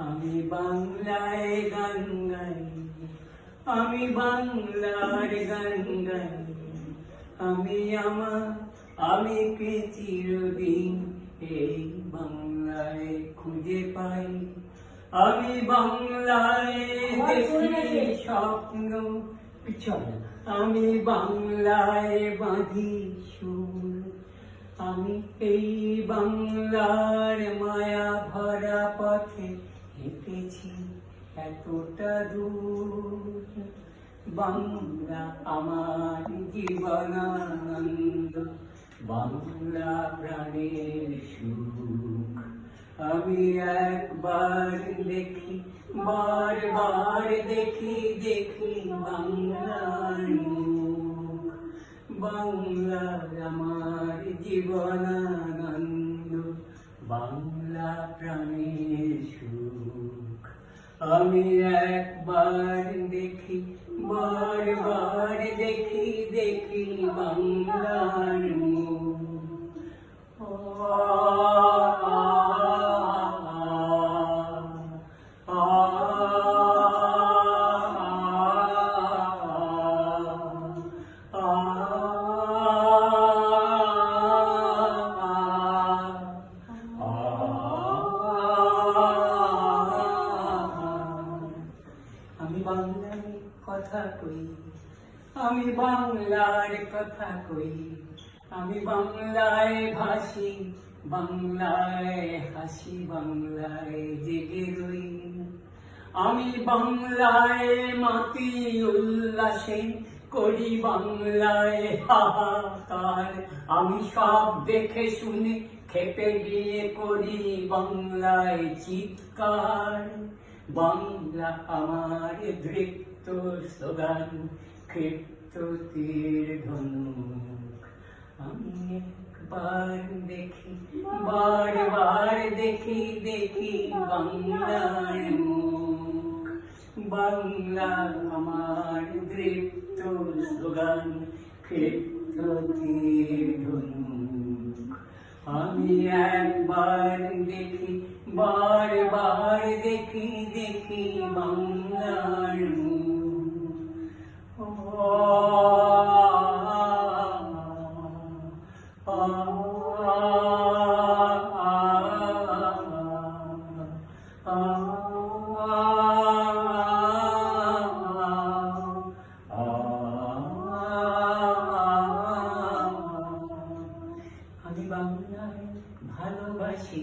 আমি বাংলায় গান গাই। আমি বাংলার গান গাই। আমি আমার আমি কে চিরদিন এই বাংলায় খুঁজে পাই। আমি বাংলায় দেখি স্বপ্ন। আমি বাংলায় বাঁধি সুর। আমি এই বাংলার মায়া ভরা পথে হেঁটেছি এতটা দূর বাংলা আমার জীবনানন্দ। বাংলা প্রাণের সুখ। আমি একবার দেখি, বারবার দেখি দেখি বাংলার বাংলা আমার জীবনানন্দ। বাংলা প্রাণের সুখ। আমি একবার দেখি বারবার দেখি দেখি বাংলার কথা কই? আমি বাংলার কথা কই। আমি বাংলায় ভাসি, বাংলায় হাসি, বাংলায় জেগে রই। আমি বাংলায় মাতি উল্লাসে করি, বাংলায় হাহাকার। আমি সব দেখে শুনে খেপে গিয়ে করি বাংলায় চিৎকার। বাংলা আমার দৃপ্ত স্লোগান, ক্ষিপ্ত তীর ধনুক। আমি একবার দেখি, বারবার দেখি দেখি বাংলার মুখ। বাংলা আমার দৃপ্ত স্লোগান, ক্ষিপ্ত তীর ধনুক। আমি একবার দেখি বারবার দেখি দেখি বাংলার আমি বাংলায় ভালোবাসি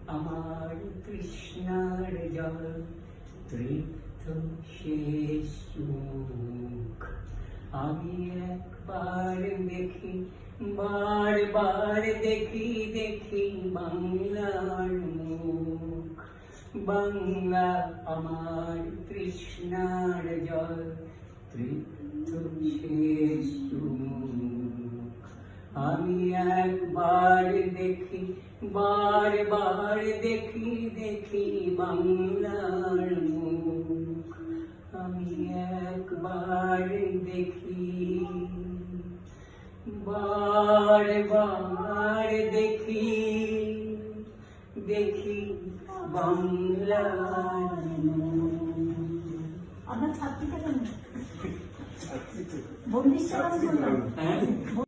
আমার কৃষ্ণার জল তৃপ্ত শেষ মুখ। আমি একবার দেখি বারবার দেখি দেখি বাংলার মুখ। বাংলা আমার কৃষ্ণার জল তৃপ্ত শেষ মুখ। আমি একবার দেখি বারবার দেখি দেখি বাংলার মুখ। আমি একবার দেখি বারবার দেখি দেখি বাংলার আমরা ছাত্রীটা কেন করলাম হ্যাঁ?